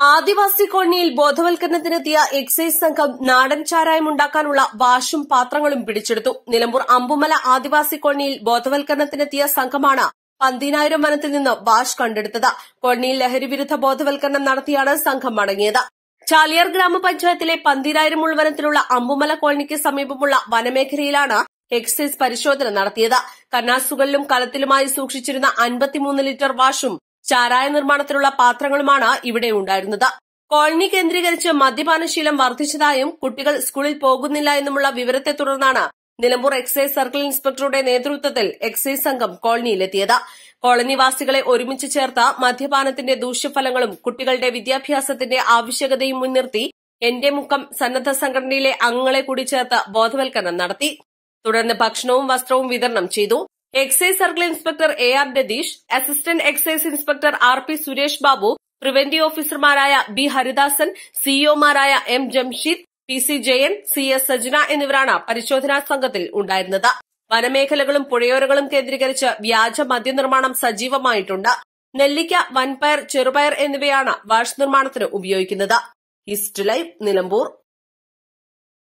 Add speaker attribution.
Speaker 1: ആദിവാസി കോളനിയിൽ ബോധവൽക്കരണത്തിനെത്തിയ എക്സൈസ് സംഘം നാടൻ ചാരായം ഉണ്ടാക്കാനുള്ള വാഷും പാത്രങ്ങളും പിടിച്ചെടുത്തു. നിലമ്പൂർ അമ്പുമല ആദിവാസി കോളനിയിൽ ബോധവൽക്കരണത്തിനെത്തിയ സംഘമാണ് പന്തിനായിരം വനത്തിൽ നിന്ന് വാഷ് കണ്ടെടുത്തത്. കോളനിയിൽ ലഹരിവിരുദ്ധ ബോധവൽക്കരണം നടത്തിയാണ് സംഘം മടങ്ങിയത്. ചാലിയാർ ഗ്രാമപഞ്ചായത്തിലെ പന്തിരായിരം ഉൾവനത്തിലുള്ള അമ്പുമല കോളനിക്ക് സമീപമുള്ള വനമേഖലയിലാണ് എക്സൈസ് പരിശോധന നടത്തിയത്. കന്നാസുകളിലും കലത്തിലുമായി സൂക്ഷിച്ചിരുന്ന അൻപത്തിമൂന്ന് ലിറ്റർ വാഷും ചാരായ നിർമ്മാണത്തിലുള്ള പാത്രങ്ങളുമാണ് ഇവിടെ ഉണ്ടായിരുന്നത്. കോളനി കേന്ദ്രീകരിച്ച് മദ്യപാനശീലം വർദ്ധിച്ചതായും കുട്ടികൾ സ്കൂളിൽ പോകുന്നില്ല എന്നുമുള്ള വിവരത്തെ തുടർന്നാണ് നിലമ്പൂർ എക്സൈസ് സർക്കിൾ ഇൻസ്പെക്ടറുടെ നേതൃത്വത്തിൽ എക്സൈസ് സംഘം കോളനിയിലെത്തിയത്. കോളനിവാസികളെ ഒരുമിച്ച് ചേർത്ത മദ്യപാനത്തിന്റെ ദൂഷ്യഫലങ്ങളും കുട്ടികളുടെ വിദ്യാഭ്യാസത്തിന്റെ ആവശ്യകതയും മുൻനിർത്തി എന്റെ മുഖം സന്നദ്ധ സംഘടനയിലെ അംഗങ്ങളെ കൂടി ചേർത്ത് ബോധവൽക്കരണം നടത്തി. തുടർന്ന് ഭക്ഷണവും വസ്ത്രവും വിതരണം ചെയ്തു. Excise circle inspector A R Ratheesh assistant excise inspector R P Suresh Babu preventive ഓഫീസർമാരായ B Haridasan സിഇഒമാരായ M Jamsheed P C Jayan C S Sajna എന്നിവരാണ് പരിശോധനാ സംഘത്തിൽ ഉണ്ടായിരുന്നത്. വനമേഖലകളും പുഴയോരങ്ങളും കേന്ദ്രീകരിച്ച് വ്യാജ മദ്യനിർമ്മാണം സജീവമായിട്ടുണ്ട്. നെല്ലിക്ക വൻപയർ ചെറുപയർ എന്നിവയാണ് വാഷ് നിർമ്മാണത്തിന് ഉപയോഗിക്കുന്നത്. East live Nilambur.